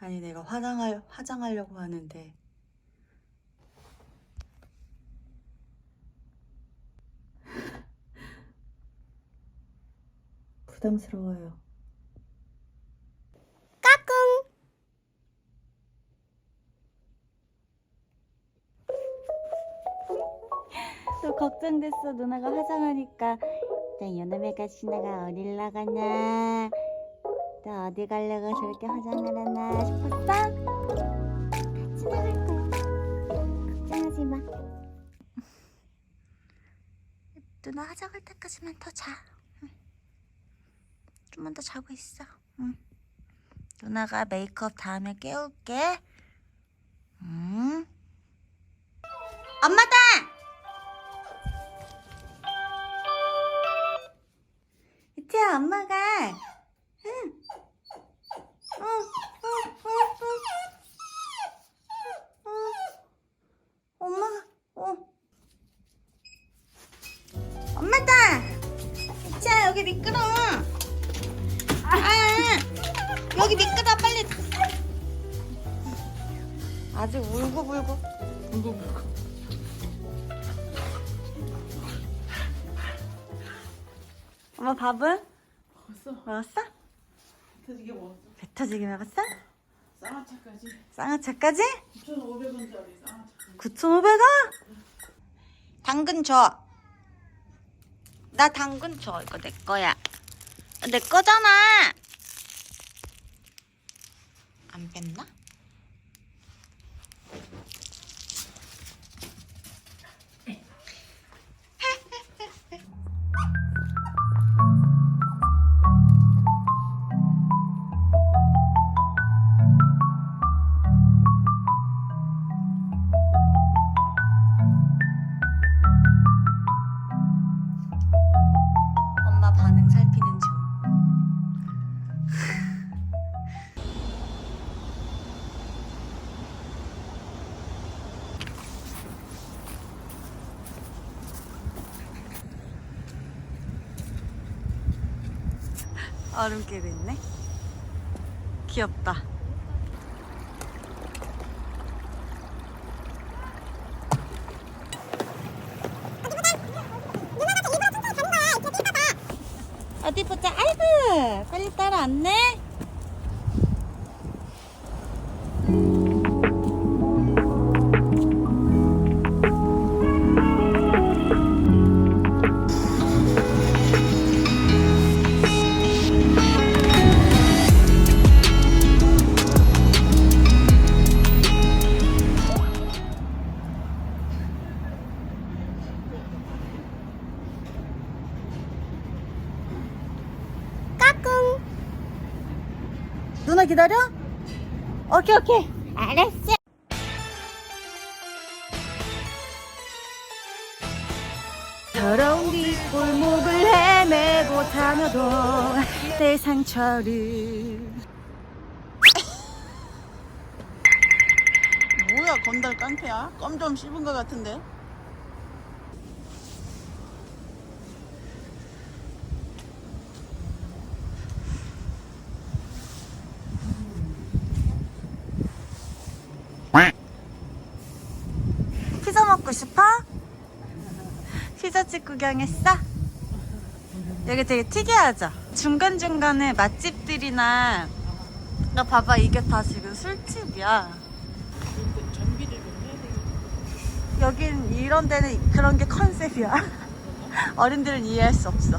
아니 내가 화장할 화장하려고 하는데. 부담스러워요. 또 걱정됐어. 누나가 화장하니까. 또 요놈애가 신나가. 어딜 나가냐 또 어디 가려고 저렇게 화장을 하나 싶었어? 같이 나갈 거야 걱정하지 마 누나 화장할 때까지만 더자 좀만 더 자고 있어 응. 누나가 메이크업 다음에 깨울게 응. 엄마다! 여기 미끄러 아 여기 미끄러 빨리 아주 울고 불고 울고 불고 엄마 밥은? 벌써 먹었어? 터지게 먹었어. 배 터지게 먹었어? 쌍화차까지 쌍화차까지? 9,500원짜리 쌍화차. 9,500원? 당근 줘. 나 당근 줘. 이거 내 거야. 내 거잖아. 안 뺐나? 얼음길 있네. 귀엽다. 어디 보자. 아이고, 빨리 따라왔네. 기다려? 오케이, 오케이. 알았어. 더러운 뒷골목을 헤매고 다녀도 내 상처를 뭐야 건달 깡패야? 껌 좀 씹은 것 같은데. 먹고 싶어? 피자집 구경했어? 여기 되게 특이하죠? 중간중간에 맛집들이나 나 봐봐 이게 다 지금 술집이야. 여긴 이런 데는 그런 게 컨셉이야 어른들은 이해할 수 없어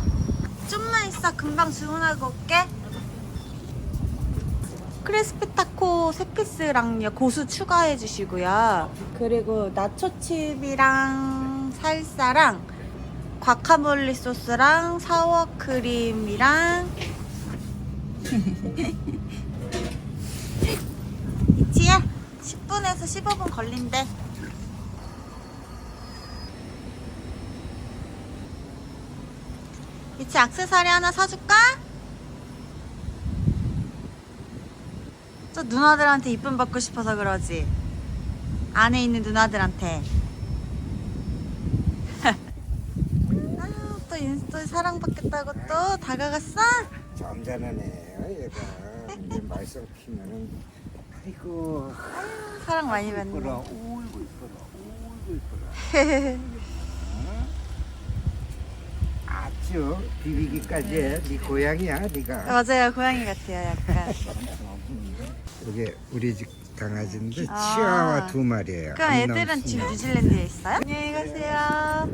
좀만 있어 금방 주문하고 올게 크리스피 타코 세 피스랑요 고수 추가해 주시고요. 그리고 나초칩이랑 살사랑 과카몰리 소스랑 사워크림이랑 이치야 10분에서 15분 걸린대. 이치 액세서리 하나 사줄까? 저 누나들한테 이쁨 받고 싶어서 그러지. 안에 있는 누나들한테. 아유, 또 인스타에 사랑받겠다고 또 다가갔어? 애예요 얘가 이제 말썽 피면은 아이고 사랑 많이 이뻐라 받네. 이뻐라 울고 이뻐라 어? 아주 비비기까지 해 네 고향이야 네가 맞아요, 고양이 같아요, 약간. 이게 우리 집 강아지인데 아. 치아와 두 마리예요 그럼 안 애들은. 지금 뉴질랜드에 있어요? 안녕히 가세요.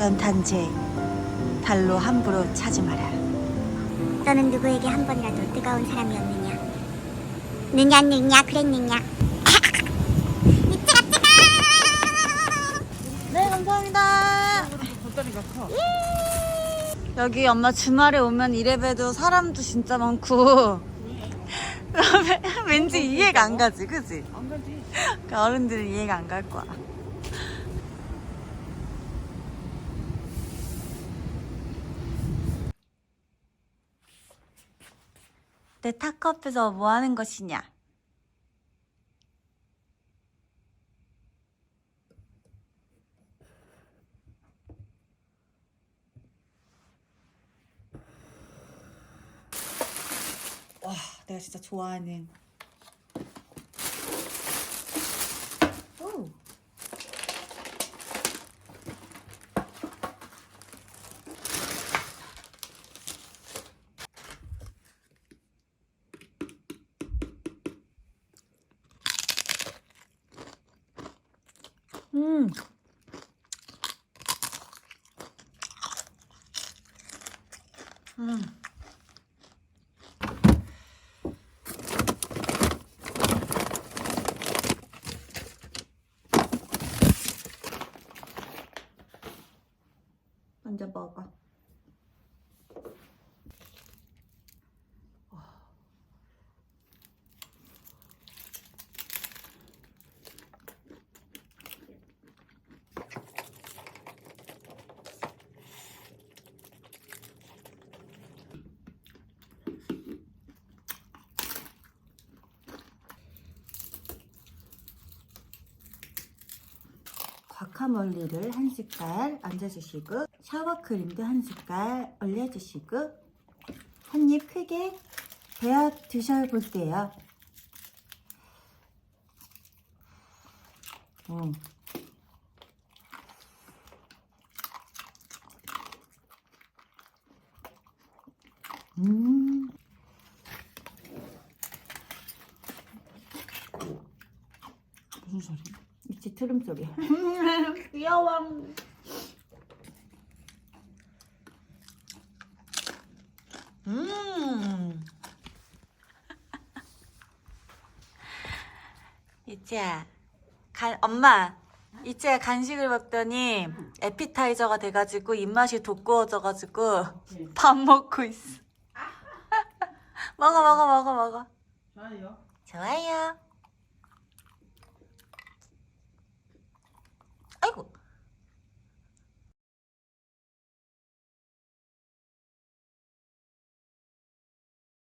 연탄재 발로 함부로 차지 마라. 너는 누구에게 한 번이라도 뜨거운 사람이었느냐? 느냐 느냐 그랬느냐? 이때가 뜨거! 네, 감사합니다. 커. 여기 엄마 주말에 오면 이래봬도 사람도 진짜 많고 왠지 이해가 안 가지, 그지? 안 가지. 그 어른들은 이해가 안 갈 거야. 내 타코 앞에서 뭐 하는 것이냐? 와, 내가 진짜 좋아하는 오. 음. 음. 먼저 먹어. 과카몰리를 한 숟갈 얹어주시고 샤워크림도 한 숟갈 올려주시고 한 입 크게 베어 드셔볼게요. 음. 음. 무슨 소리? 있지 트름 소리. 귀여워. 음. 이제야, 간 엄마. 이제야 간식을 먹더니 에피타이저가 돼가지고 입맛이 돋구어져가지고 밥 먹고 있어. 먹어 먹어 먹어 먹어. 좋아요. 좋아요.